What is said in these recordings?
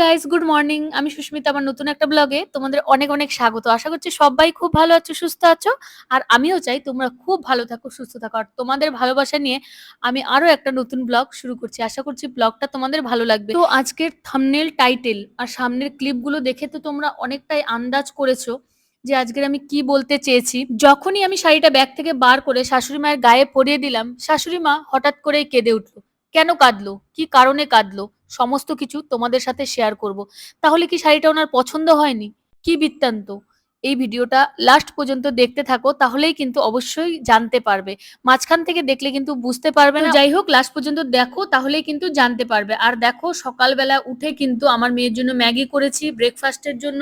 Guys good morning আমি সুস্মিতা, আমার নতুন একটা ব্লগে তোমাদের অনেক অনেক স্বাগত। আশা করছি সবাই খুব ভালো আছো, সুস্থ আছো, আর আমিও চাই তোমরা খুব ভালো থাকো, সুস্থ থাকো। আর তোমাদের ভালোবাসা নিয়ে আমি আরও একটা নতুন ব্লগ শুরু করছি। আশা করছি ব্লগটা তোমাদের ভালো লাগবে। তো আজকের থামনেল টাইটেল আর সামনের ক্লিপগুলো দেখে তো তোমরা অনেকটাই আন্দাজ করেছ যে আজকের আমি কি বলতে চেয়েছি। যখনই আমি শাড়িটা ব্যাগ থেকে বার করে শাশুড়ি মায়ের গায়ে পরিয়ে দিলাম, শাশুড়ি মা হঠাৎ করেই কেঁদে উঠল। কেন কাঁদলো? কি কারণে কাঁদলো? সমস্ত কিছু তোমাদের সাথে শেয়ার করব। তাহলে কি শাড়িটা ওনার পছন্দ হয়নি? কি বৃত্তান্ত? এই ভিডিওটা লাস্ট পর্যন্ত দেখতে থাকো, তাহলেই কিন্তু অবশ্যই জানতে পারবে। মাঝখান থেকে দেখলে কিন্তু বুঝতে পারবে না। যাই হোক লাস্ট পর্যন্ত দেখো, তাহলেই কিন্তু জানতে পারবে। আর দেখো, সকালবেলা উঠে কিন্তু আমার মেয়ের জন্য ম্যাগি করেছি ব্রেকফাস্টের জন্য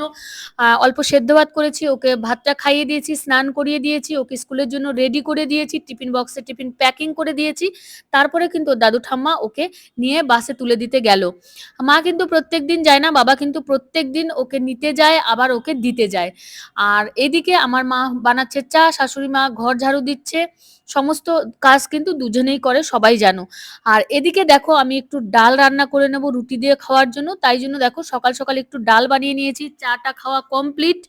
অল্প সেদ্ধ ভাত করেছি, ওকে ভাতটা খাইয়ে দিয়েছি, স্নান করিয়ে দিয়েছি, ওকে স্কুলের জন্য রেডি করে দিয়েছি, টিফিন বক্সে টিফিন প্যাকিং করে দিয়েছি। তারপরে কিন্তু দাদু ঠাম্মা ওকে নিয়ে বাসে তুলে দিতে গেল। মা কিন্তু প্রত্যেক দিন যায় না, বাবা কিন্তু প্রত্যেক দিন ওকে নিতে যায়, আবার ওকে দিতে যায়। আর এদিকে আমার মা বানাচ্ছে চা শাশুড়ি মা ঘর ঝাড়ু দিচ্ছে। সমস্ত কাজ কিন্তু দুজনেই করে, সবাই জানো। আর এদিকে দেখো, আমি একটু ডাল রান্না করে নেব রুটি দিয়ে খাওয়ার জন্য। তাই জন্য দেখো, সকাল সকাল একটু ডাল বানিয়ে নিয়েছি। চাটা খাওয়া কমপ্লিট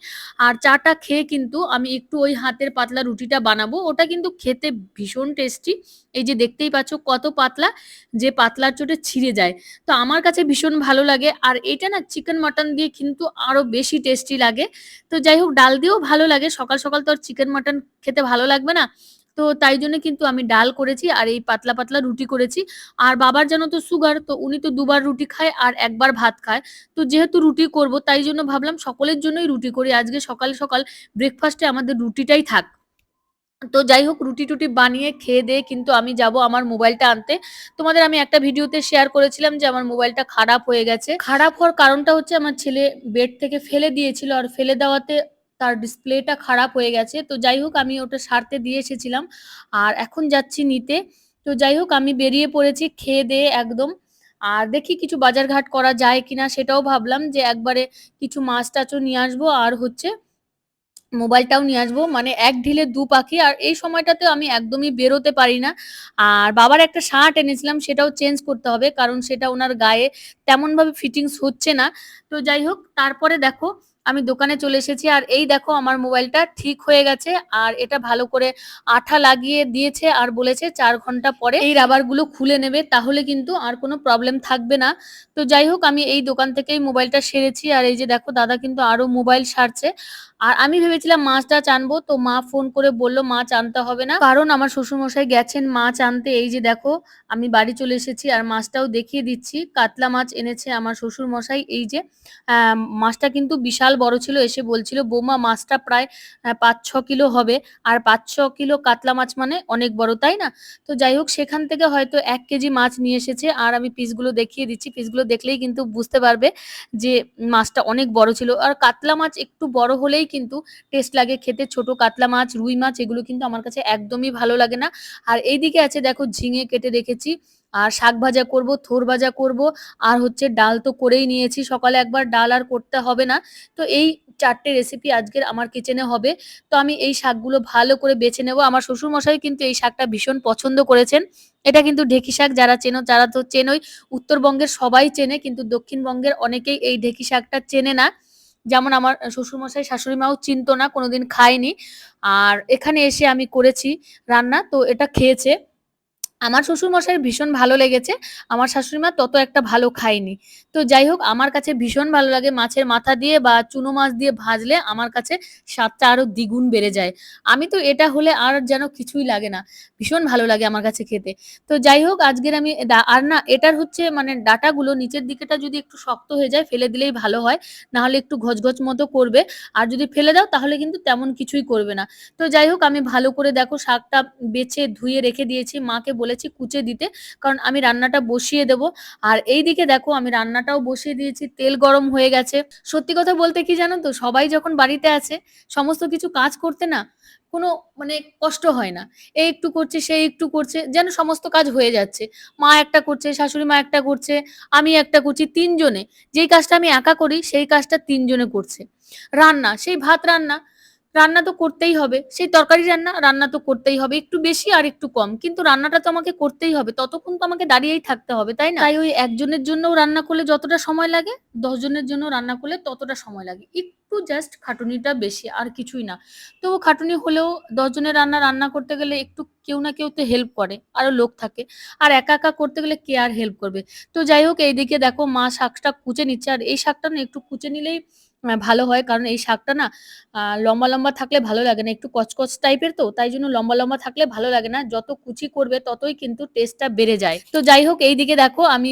আর চাটা খেয়ে কিন্তু আমি একটু ওই হাতের পাতলা রুটিটা বানাবো। ওটা কিন্তু খেতে ভীষণ টেস্টি এই যে দেখতেই পাচ্ছ কত পাতলা, যে পাতলার চোটে ছিঁড়ে যায়। তো আমার কাছে ভীষণ ভালো লাগে। আর এটা না চিকেন মাটন দিয়ে কিন্তু আরও বেশি টেস্টি লাগে। তো যাই হোক, ডাল দিয়েও ভালো লাগে। সকাল সকাল তো আর চিকেন মাটন খেতে ভালো লাগবে না। তো তাই জন্য কিন্তু আমি ডাল করেছি আর এই পাতলা পাতলা রুটি করেছি। আর বাবার যেন তো সুগার তো উনি তো দুবার রুটি খায় আর একবার ভাত খায়। তো যেহেতু রুটি করব, তাই জন্য ভাবলাম সকলের জন্যই রুটি করি। আজকে সকাল সকাল ব্রেকফাস্টে আমাদের রুটিটাই থাক। তো যাই হোক, রুটি টুটি বানিয়ে খেয়ে দিয়ে কিন্তু আমি যাব আমার মোবাইলটা আনতে। তোমাদের আমি একটা ভিডিওতে শেয়ার করেছিলাম যে আমার মোবাইলটা খারাপ হয়ে গেছে। খারাপ হওয়ার কারণটা হচ্ছে আমার ছেলে বেড থেকে ফেলে দিয়েছিল। আর ফেলে দেওয়াতে তার ডিসপ্লেটা খারাপ হয়ে গেছে। তো যাই হোক, আমি ওটা সারতে দিয়ে এসেছিলাম। আর এখন যাচ্ছি নিতে। তো যাই হোক, আমি বেরিয়ে পড়েছি খেয়ে দিয়ে একদম। আর দেখি কিছু বাজার ঘাট করা যায় কিনা সেটাও ভাবলাম যে একবারে কিছু মাছ টাছও নিয়ে আসব। আর হচ্ছে মোবাইলটাও নিয়ে আসব। মানে এক ঢিলে দু পাখি। আর এই সময়টাতে আমি একদমই বেরোতে পারি না। আর বাবার একটা শার্ট এনেছিলাম, সেটাও চেঞ্জ করতে হবে। কারণ সেটা ওনার গায়ে তেমনভাবে ফিটিংস হচ্ছে না। তো যাই হোক, তারপরে দেখো আমি দোকানে চলে এসেছি আর এই দেখো আমার মোবাইলটা ঠিক হয়ে গেছে আর এটা ভালো করে আঠা লাগিয়ে দিয়েছে আর বলেছে চার ঘণ্টা পরে এই রাবারগুলো খুলে নেবে তাহলে কিন্তু আর কোনো প্রবলেম থাকবে না। তো যাই হোক, আমি এই দোকান থেকেই মোবাইলটা সেরেছি আর এই যে দেখো দাদা কিন্তু আরও মোবাইল সারছে। আর আমি ভেবেছিলাম মাছ টাছ আনব তো মা ফোন করে বলল মাছ আনতে হবে না। কারণ আমার শ্বশুরমশাই গেছেন মাছ আনতে এই যে দেখো, আমি বাড়ি চলে এসেছি আর মাছটাও দেখিয়ে দিচ্ছি। কাতলা মাছ এনেছে আমার শ্বশুর মশাই এই যে মাছটা কিন্তু বিশাল বড় ছিল, এসে বলছিল, বৌমা, মাছটা প্রায় পাঁচ ছ কিলো হবে। আর পাঁচ ছ কিলো কাতলা মাছ মানে অনেক বড়, তাই না? তো যাই হোক, সেখান থেকে হয়তো এক কেজি মাছ নিয়ে এসেছে। আর আমি পিসগুলো দেখিয়ে দিচ্ছি। পিসগুলো দেখলেই কিন্তু বুঝতে পারবে যে মাছটা অনেক বড় ছিল। আর কাতলা মাছ একটু বড় হলেই কিন্তু টেস্ট লাগে খেতে। ছোট কাতলা মাছ, রুই মাছ, এগুলো কিন্তু আমার কাছে একদমই ভালো লাগে না। আর এইদিকে আছে দেখো ঝিঙে কেটে রেখেছি। আর শাক ভাজা করব, থোর ভাজা করব। আর হচ্ছে ডাল তো করেই নিয়েছি, সকালে একবার ডাল আর করতে হবে না। তো এই চারটে রেসিপি আজকের আমার কিচেনে হবে। তো আমি এই শাকগুলো ভালো করে বেছে নেব। আমার শ্বশুর মশাই কিন্তু এই শাকটা ভীষণ পছন্দ করেছেন। এটা কিন্তু ঢেকি শাক, যারা চেনো, যারা তো চেনই, উত্তরবঙ্গের সবাই চেনে, কিন্তু দক্ষিণবঙ্গের অনেকেই এই ঢেকি শাকটা চেনে না। যেমন আমার শ্বশুরমশাই শাশুড়ি মাও চিনতো না, কোনোদিন খায়নি। আর এখানে এসে আমি করেছি রান্না, তো এটা খেয়েছে। আমার শ্বশুরমশাইয়ের ভীষণ ভালো লেগেছে। আমার শাশুড়ি মা তত একটা ভালো খায়নি। তো যাই হোক আমার কাছে ভীষণ ভালো লাগে মাছের মাথা দিয়ে বা চুনো মাছ দিয়ে ভাজলে আমার কাছে স্বাদটা আরও দ্বিগুণ বেড়ে যায়। আমি তো এটা হলে আর যেন কিছুই লাগে না। ভীষণ ভালো লাগে আমার কাছে খেতে। তো যাই হোক আজকের আমি আর না, এটার হচ্ছে মানে ডাটাগুলো নিচের দিকেটা যদি একটু শক্ত হয়ে যায়, ফেলে দিলেই ভালো হয়। নাহলে একটু ঘচঘচ মতো করবে। আর যদি ফেলে দাও, তাহলে কিন্তু তেমন কিছুই করবে না। তো যাই হোক আমি ভালো করে দেখো শাকটা বেছে ধুয়ে রেখে দিয়েছি। মাকে বলেছি কুচে দিতে, কারণ আমি রান্নাটা বসিয়ে দেব। আর এইদিকে দেখো, আমি রান্নাটাও বসিয়ে দিয়েছি, তেল গরম হয়ে গেছে। সত্যি কথা বলতে কি জানো তো, সবাই যখন বাড়িতে আছে, সমস্ত কিছু কাজ করতে না কোনো মানে কষ্ট হয় না। এই একটু করছে সে একটু করছে, যেন সমস্ত কাজ হয়ে যাচ্ছে। মা একটা করছে, শাশুড়ি মা একটা করছে, আমি একটা করছি, তিনজনে। যেই কাজটা আমি একা করি, সেই কাজটা তিনজনে করছে। রান্না, সেই ভাত রান্না রান্না তো করতেই হবে। সেই তরকারি রান্না রান্না তো করতেই হবে। একটু বেশি আর একটু কম। কিন্তু রান্নাটা তো আমাকে করতেই হবে। ততক্ষণ তো আমাকে দাঁড়িয়েই থাকতে হবে, তাই না? তাই ওই একজনের জন্য রান্না করলে যতটা সময় লাগে দশ জনের জন্য রান্না করলে ততটা সময় লাগে। একটু জাস্ট খাটুনিটা বেশি, আর কিছুই না। তো খাটুনি হলেও দশ জনের রান্না রান্না করতে গেলে একটু কেউ না কেউ তো হেল্প করে, আরও লোক থাকে। আর একা একা করতে গেলে কে আর হেল্প করবে? তো যাই হোক, এইদিকে দেখো মা শাকটা কুচে নিচ্ছে। আর এই শাকটা না একটু কুচে নিলেই ভালো হয়। কারণ এই শাকটা না লম্বা লম্বা থাকলে ভালো লাগে না। একটু কচকচ টাইপের তো, তাই জন্য লম্বা লম্বা থাকলে ভালো লাগে না। যত কুচি করবে, ততই কিন্তু টেস্টটা বেড়ে যায়। তো যাই হোক, এইদিকে দেখো, আমি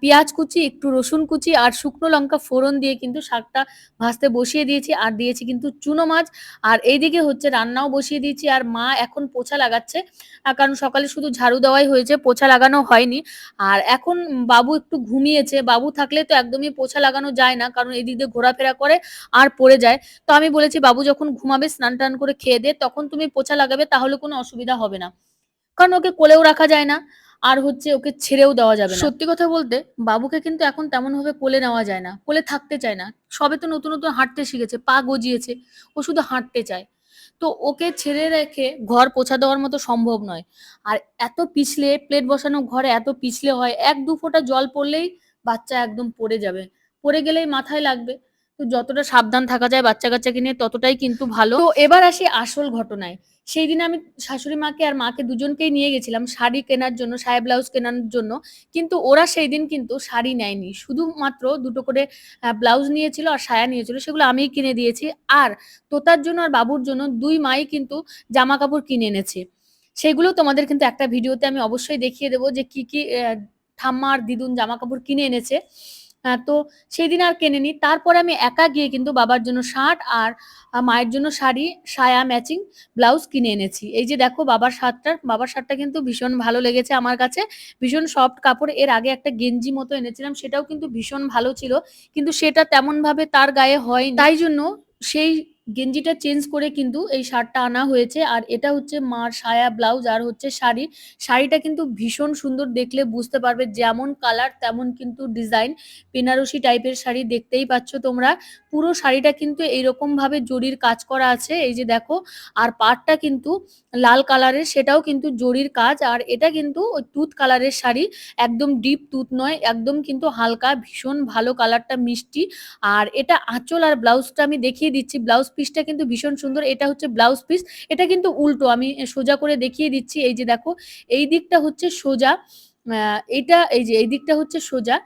পেঁয়াজ কুচি, একটু রসুন কুচি আর শুকনো লঙ্কা ফোড়ন দিয়ে কিন্তু শাকটা ভাজতে বসিয়ে দিয়েছি আর দিয়েছি কিন্তু চুনো মাছ। আর এইদিকে হচ্ছে রান্নাও বসিয়ে দিয়েছি আর মা এখন পোছা লাগাচ্ছে। কারণ সকালে শুধু ঝাড়ু দেওয়াই হয়েছে, পোছা লাগানো হয়নি। আর এখন বাবু একটু ঘুমিয়েছে, বাবু থাকলে তো একদমই পোছা লাগানো যায় না, কারণ এদিক দিয়ে ঘোরাফেরা করে আর পড়ে যায়। তো আমি বলেছি, বাবু যখন ঘুমাবে, স্নান টান করে খেয়ে দে, তখন তুমি পোছা লাগাবে, তাহলে কোনো অসুবিধা হবে না। কারণ ওকে কোলেও রাখা যায় না। আর হচ্ছে ওকে ছেড়েও দেওয়া যাবে সত্যি কথা বলতে, বাবুকে কিন্তু এখন তেমন ভাবে কোলে নেওয়া যায় না, কোলে থাকতে চায় না। সবে তো নতুন নতুন হাঁটতে শিখেছে, পা গজিয়েছে, ও শুধু হাঁটতে চায়। তো ওকে ছেড়ে রেখে ঘর পোছা দেওয়ার মতো সম্ভব নয়। আর এত পিছলে, প্লেট বসানো ঘরে এত পিছলে হয়, এক দু ফোঁটা জল পড়লেই বাচ্চা একদম পড়ে যাবে। পড়ে গেলেই মাথায় লাগবে। তো যতটা সাবধান থাকা যায় বাচ্চা কাচ্চাকে নিয়ে, ততটাই কিন্তু ভালো। তো এবার আসি আসল ঘটনায়। সেই দিন আমি শাশুড়ি মাকে আর মাকে দুজনকেই নিয়ে গেছিলাম শাড়ি কেনার জন্য সায়া ব্লাউজ কেনার জন্য। কিন্তু ওরা সেই দিন কিন্তু শাড়ি নেয়নি। শুধুমাত্র দুটো করে ব্লাউজ নিয়েছিল আর সায়া নিয়েছিল, সেগুলো আমিই কিনে দিয়েছি। আর তোতার জন্য আর বাবুর জন্য দুই মাই কিন্তু জামা কাপড় কিনে এনেছে। সেগুলো তোমাদের কিন্তু একটা ভিডিওতে আমি অবশ্যই দেখিয়ে দেবো যে কি কি ঠাম্মা আর দিদুন জামা কাপড় কিনে এনেছে। তো সেদিন আর কেনেনি। তারপরে আমি একা গিয়ে কিন্তু বাবার জন্য শার্ট আর মায়ের জন্য শাড়ি, সায়া ম্যাচিং ব্লাউজ কিনে এনেছি। এই যে দেখো বাবার শার্টটা বাবার শার্টটা কিন্তু ভীষণ ভালো লেগেছে আমার কাছে। ভীষণ সফট কাপড়, এর আগে একটা গেঞ্জি মতো এনেছিলাম, সেটাও কিন্তু ভীষণ ভালো ছিল। কিন্তু সেটা তেমনভাবে তার গায়ে হয় তাই জন্য সেই গেঞ্জিটা চেঞ্জ করে কিন্তু এই শার্টটা আনা হয়েছে। আর এটা হচ্ছে মার সায়া ব্লাউজ, আর হচ্ছে শাড়ি। শাড়িটা কিন্তু ভীষণ সুন্দর দেখলে বুঝতে পারবে যেমন কালার তেমন কিন্তু ডিজাইন। বেনারসি টাইপের শাড়ি দেখতেই পাচ্ছ তোমরা। পুরো শাড়িটা কিন্তু এইরকম ভাবে জরির কাজ করা আছে। এই যে দেখো, আর পাটটা কিন্তু লাল কালারের, সেটাও কিন্তু জরির কাজ। আর এটা কিন্তু ওই তুত কালারের শাড়ি। একদম ডিপ তুত নয়, একদম কিন্তু হালকা, ভীষণ ভালো কালারটা মিষ্টি। আর এটা আঁচল আর ব্লাউজটা আমি দেখিয়ে দিচ্ছি। ব্লাউজ পিসটা কিন্তু ভীষণ সুন্দর। এটা হচ্ছে ব্লাউজ পিস এটা কিন্তু উল্টো। আমি সোজা করে দেখিয়ে দিচ্ছি, এই যে দেখো, এই দিকটা হচ্ছে সোজা এটা, এই যে, এই দিকটা হচ্ছে সোজা,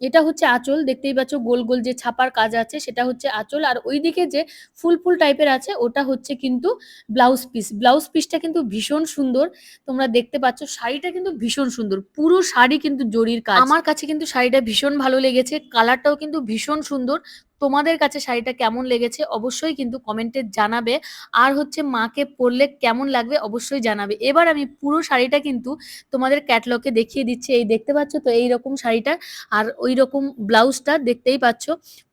এটা হচ্ছে আঁচল, দেখতেই পাচ্ছ গোল গোল যে ছাপার কাজ আছে, সেটা হচ্ছে আঁচল। আর ওইদিকে যে ফুল ফুল টাইপের আছে, ওটা হচ্ছে কিন্তু ব্লাউজ পিস ব্লাউজ পিসটা কিন্তু ভীষণ সুন্দর, তোমরা দেখতে পাচ্ছ, শাড়িটা কিন্তু ভীষণ সুন্দর, পুরো শাড়ি কিন্তু জরির কাজ। আমার কাছে কিন্তু শাড়িটা ভীষণ ভালো লেগেছে কালারটাও কিন্তু ভীষণ সুন্দর তোমাদের কাছে শাড়িটা কেমন লেগেছে অবশ্যই কিন্তু কমেন্টে জানাবে। আর হচ্ছে মাকে পরলে কেমন লাগবে অবশ্যই জানাবে। এবার আমি পুরো শাড়িটা কিন্তু তোমাদের ক্যাটলগে দেখিয়ে দিচ্ছি। এই দেখতে পাচ্ছ তো, এই রকম শাড়িটা আর ওই রকম ব্লাউজটা দেখতেই পাচ্ছ।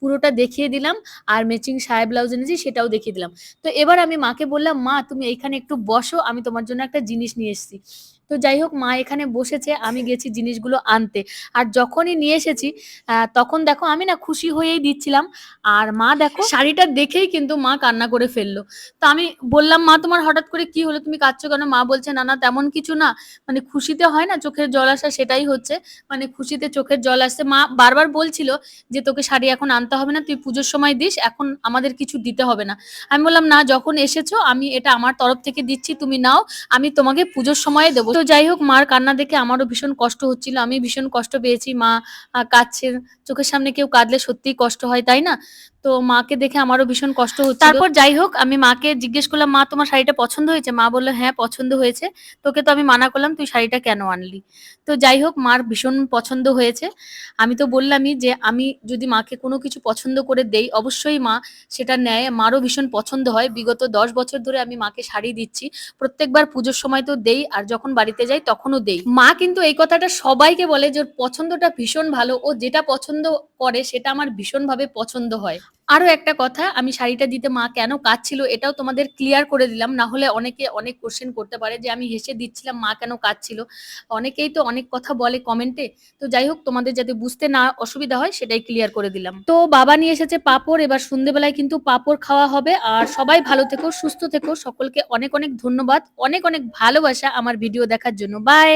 পুরোটা দেখিয়ে দিলাম আর ম্যাচিং সায়া ব্লাউজ এনেছি সেটাও দেখিয়ে দিলাম। তো এবার আমি মাকে বললাম, মা, তুমি এইখানে একটু বসো, আমি তোমার জন্য একটা জিনিস নিয়ে এসেছি। তো যাই হোক মা এখানে বসেছে, আমি গেছি জিনিসগুলো আনতে। আর যখনই নিয়ে এসেছি তখন দেখো আমি না খুশি হয়েই দিচ্ছিলাম। আর মা দেখো, শাড়িটা দেখেই কিন্তু মা কান্না করে ফেলল। তো আমি বললাম, মা, তোমার হঠাৎ করে কি হলো? তুমি কাঁদছো কেন? মা বলছে, না না, তেমন কিছু না। মানে খুশিতে হয় না চোখের জল আসা, সেটাই হচ্ছে। মানে খুশিতে চোখের জল আসছে। মা বারবার বলছিল যে, তোকে শাড়ি এখন আনতে হবে না, তুই পুজোর সময় দিস, এখন আমাদের কিছু দিতে হবে না। আমি বললাম, না, যখন এসেছ, আমি এটা আমার তরফ থেকে দিচ্ছি, তুমি নাও, আমি তোমাকে পুজোর সময়ে দেবো। তো যাই হোক, মার কান্না দেখে আমারও ভীষণ কষ্ট হচ্ছিল। আমি ভীষণ কষ্ট পেয়েছি। মা কাঁদছে। চোখের সামনে কেউ কাঁদলে সত্যিই কষ্ট হয়, তাই না? তো মাকে দেখে আমারও ভীষণ কষ্ট হচ্ছে তারপর যাই হোক আমি মাকে জিজ্ঞেস করলাম, মা, তোমার শাড়িটা পছন্দ হয়েছে? মা বলল হ্যাঁ পছন্দ হয়েছে। তোকে তো আমি মানা করলাম, তুই শাড়িটা কেন আনলি? তো যাই হোক মার ভীষণ পছন্দ হয়েছে। আমি তো বললামই যে, আমি যদি মাকে কোনো কিছু পছন্দ করে দেই, অবশ্যই মা সেটা নেয়। মারও ভীষণ পছন্দ হয়। বিগত দশ বছর ধরে আমি মাকে শাড়ি দিচ্ছি। প্রত্যেকবার পুজোর সময় তো দেই, আর যখন বাড়িতে যাই, তখনও দেই। মা কিন্তু এই কথাটা সবাইকে বলে যে, ওর পছন্দটা ভীষণ ভালো। ও যেটা পছন্দ করে, সেটা আমার ভীষণভাবে পছন্দ হয়। আরও একটা কথা, আমি শাড়িটা দিতে মা কেন কাঁদছিল এটাও তোমাদের ক্লিয়ার করে দিলাম। না হলে অনেকে অনেক কোশ্চেন করতে পারে যে আমি হেসে দিচ্ছিলাম, মা কেন কাঁদছিল? অনেকেই তো অনেক কথা বলে কমেন্টে তো যাই হোক, তোমাদের যাতে বুঝতে না অসুবিধা হয়, সেটাই ক্লিয়ার করে দিলাম। তো বাবা নিয়ে এসেছে পাপড়, এবার সন্ধেবেলায় কিন্তু পাপড় খাওয়া হবে। আর সবাই ভালো থেকো, সুস্থ থেকো। সকলকে অনেক অনেক ধন্যবাদ। অনেক অনেক ভালোবাসা আমার ভিডিও দেখার জন্য। বাই